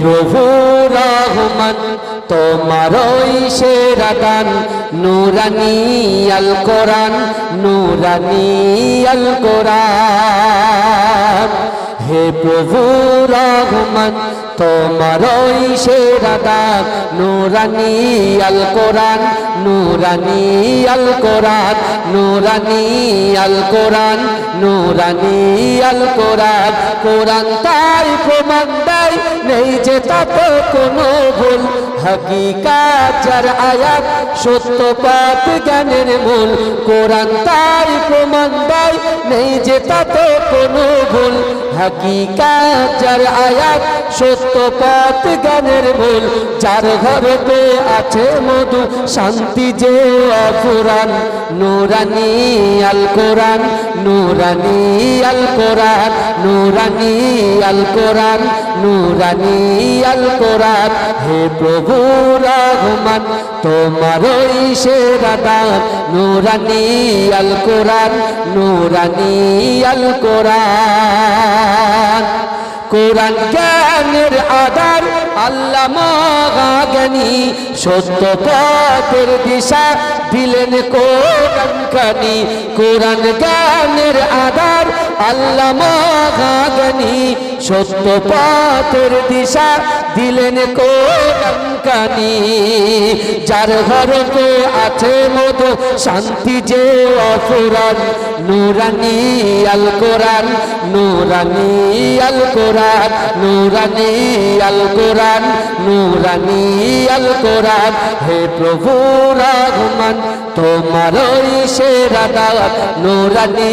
প্রভু রহমান তোমার ওই সেরা দান নুরানি আল কোরআন, নুরানি আল কোরআন। হে প্রভু রহমান তোমার ওই সেরা দান নুরানি আল কোরআন, নুরানি আল কোরআন। নুরানি আল কোরআন, নুরানি আল কোরআন। কোরআন তাই প্রমাণ নেই যে তাতে কোনো ভুল। হাকিকাত যার আয়াত, সত্য পাত জ্ঞানের মূল। কোরআন তাই প্রমাণ দেয়, নেই যে তাতে কোনো ভুল। হাকিকাত আয়াত, সত্য পাত জ্ঞানের মূল। যার ঘরেতে আছে মধু, শান্তি যে অফুরান। নুরানি আল কোরআন, নুরানি আল কোরআন, নুরানি আল কোরআন, নুরানি আল কোরআন, হে প্রভু রহমান, তোমার সেরা দান, নুরানি আল কোরআন, নুরানি আল কোরআন। কোরআন জ্ঞানের আধার আল্লাহ মহাজ্ঞানী সত্য পথের দিশা দিলেন কোরআন কানি। কোরআন জ্ঞানের আধার আল্লাহ মহাজ্ঞানী সত্য পথের দিশা দিলেন কোরআন কানি। যার ঘরতে আছে মধু, শান্তি যে অফুরান নুরানি আল কোরআন, নুরানি আল কোরআন, নুরানি আল কোরআন, নুরানি আল কোরআন। হে প্রভু রহমান, তোমার ওই সেরা দাওয়াত, নুরানি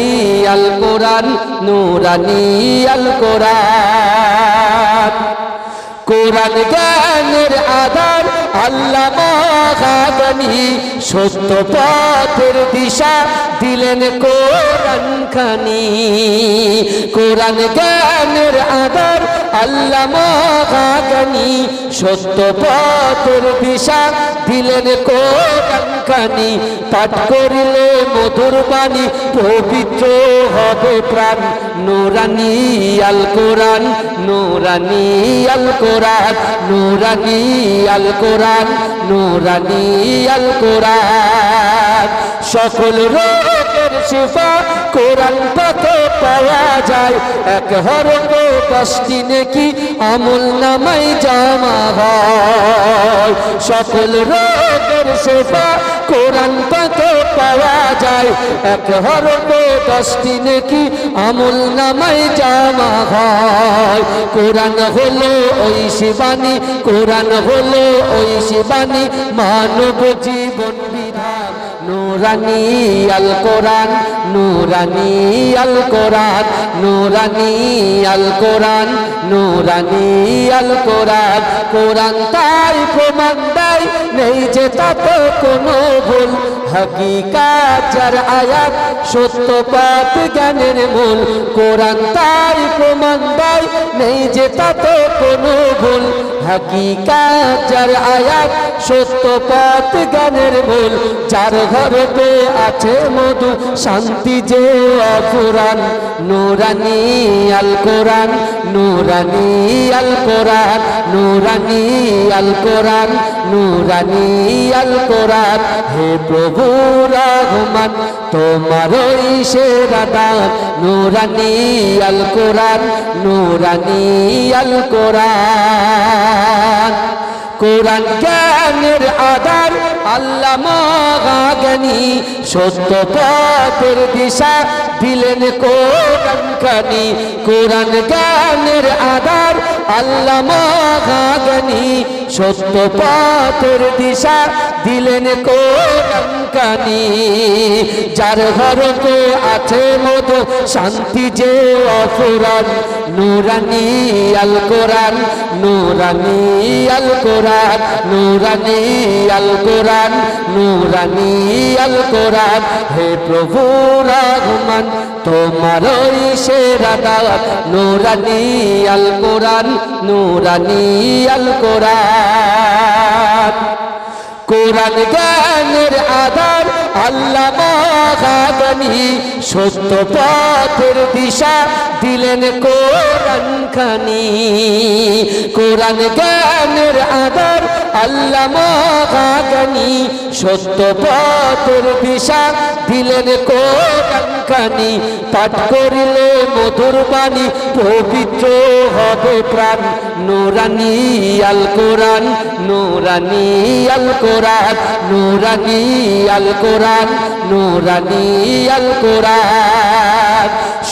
আল কোরআন, নুরানি আল কোরআন। কোরআন জ্ঞানের আধার আল্লাহ মহাগানী সত্য পথের দিশা দিলেন কোরআন খানি কোরআন জ্ঞানের আধার আল্লাহ মহাগানী সত্য পথের দিশা দিলেন কোরআন খানি পাঠ করিলে মধুর বাণী পবিত্র হবে প্রাণ। নুরানি আল কোরআন, নুরানি আল কোরআন, নুরানি আল কোরআন, নুরানি আল কোরআন। সকল রোগের শিফা কোরআন পাকে পাওয়া যায়। এক হরফ দশটি নেকি আমল নামাই জামা হয়। সকল রোগের শিফা কোরআন পাকে পাওয়া যায়। এক হরফ দশটি নেকি আমল নামাই জামা হয়। কোরআন হলো ওই শিবানী, কোরআন হলো ওই শিবানী। মানব জীবন বিধান, নুরানি আল কোরআন, নুরানি আল কোরআন, নুরানি আল কোরআন, নুরানি আল কোরআন। কোরআন তাই প্রমাণ দেয়, নেই যে তাতে কোনো ভুল। হাকিকাত যার আয়াত, সত্য পাত জ্ঞানের মূল। কোরআন তার প্রমাণ দেয়, নেই যে তাতে কোনো ভুল। হাকিকাত যার আয়াত সত্য পাত জ্ঞানের মূল যার ঘরেতে আছে মধু, শান্তি যে অফুরান, নুরানি আল কোরআন, নুরানি আল কোরআন, নুরানি আল কোরআন, নুরানি আল কোরআন। হে প্রভু রহমান, তোমার সেরা দান, নুরানি আল কোরআন, নুরানি আল কোরআন। কোরআন। জ্ঞানের আধার আল্লাহ মহাজ্ঞানী সত্য পথের দিশা দিলেন কোরআন কানি কোরআন জ্ঞানের আধার আল্লাহ মহাজ্ঞানী সত্য পথের দিশা দিলেন কোরআন কানি, যার ঘরতে আছে মধু, শান্তি যে অফুরান নুরানি আল কোরআন, নুরানি আল কোরআন, নুরানি আল কোরআন, নুরানি আল কোরআন। হে প্রভু রহমান, তোমার ওই সেরা দাওয়াত, নুরানি আল কোরআন, নুরানি আল কোরআন। কোরআন জ্ঞানের আধার আল্লাহ সত্য পথের দিশা। দিলেন কোরআন খানি। কোরআন জ্ঞানের আধার আল্লাহ মহাগণী সত্য পথের দিশা দিলেন কোরআন খানি। পাঠ করিলে মধুর বাণী, পবিত্র হবে প্রাণ। নুরানি আল কোরআন, নুরানি আল কোরআন, নুরানি আল কোরআন, নুরানি আল কোরআন।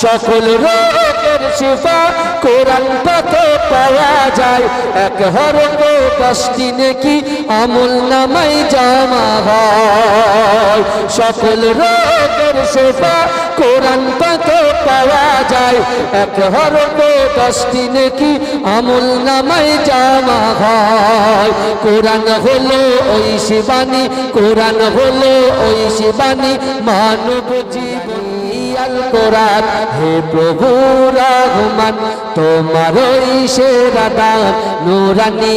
সকল রোগের শিফা কোরআন পাতে পাওয়া যায়। এক হরফ দশটি নেকি আমল নামাই জামা হয়। সকল রোগের শিফা কোরআন পাতে পাওয়া যায়। এক হরফ দশটি নেকি আমল নামাই জামা হয়। কোরআন হলো ওই শিবানী কোরআন হলো ওই শিবানী মানব জীবন আল কোরআন হে প্রভু রহমান, তোমার ওই দান, নুরানি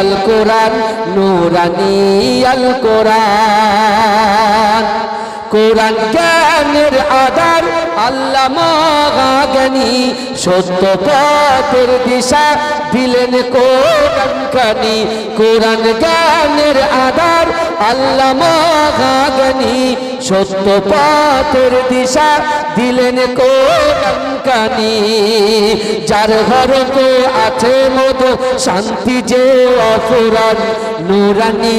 আল কোরআন, নুরানি আল কোরআন। কোরআন জ্ঞানের আধার, আল্লাহ মহাজ্ঞানী, সত্য পথের দিশা দিলেন কোরআন খানি কোরআন জ্ঞানের আধার, আল্লাহ মহাজ্ঞানী। সত্য পথের দিশা দিলেন কোরআন কানি যার ঘরতে আছে মত শান্তি যে অফুরান। নুরানি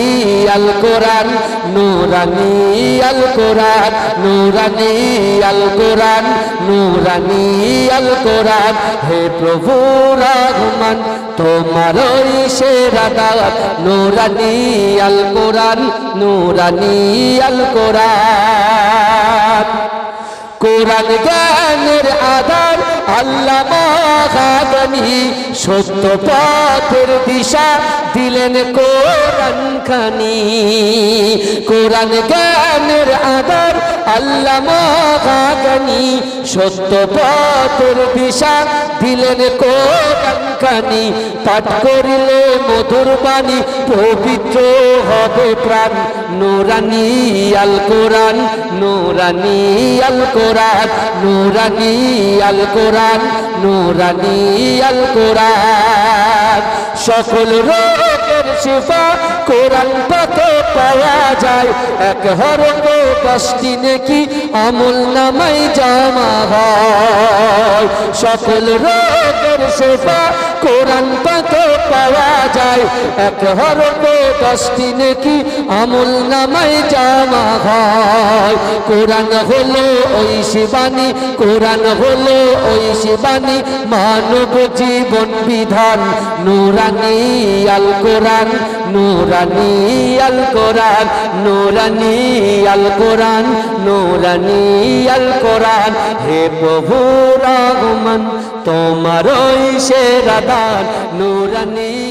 আল কোরআন, নুরানি আল কোরআন, নুরানি আল কোরআন, নুরানি আল কোরআন। হে প্রভু রহমান তোমার ওই সেরা দাওয়াত নুরানি আল কোরআন নুরানি আল কোরআন। কোরআন জ্ঞানের আধার আল্লাহ মহাগণী সত্য পথের দিশা দিলেন কোরআন খানি। কোরআন জ্ঞানের আধার আল্লাহ মহাগণী সত্য পথের দিশা দিলেন কোরআন খানি। পাঠ করিলে মধুর বাণী, পবিত্র হবে প্রাণ। নুরানি আল কোরআন, নুরানি আল কোরআন, নুরানি আল কোরআন। নুরানি আল কোরআন। সকল রোগের শিফা কোরআন পথে পাওয়া যায়। এক হরফ কষ্টি নেকি আমল নামাই জামা হয়। সকল রোগের শিফা কোরআন পাওয়া যায়। এক হরফ দশটি নেকি আমল নামাই জামা হয়। কোরআন হলো ওই শিবানী, কোরআন হলো ওই শিবানী, মানব জীবন বিধান। নুরানি আল কোরআন নুরানি আল কোরআন, নুরানি আল কোরআন, নুরানি আল কোরআন। হে প্রভু রহমান তোমার ওই সেরা দান, নুরানি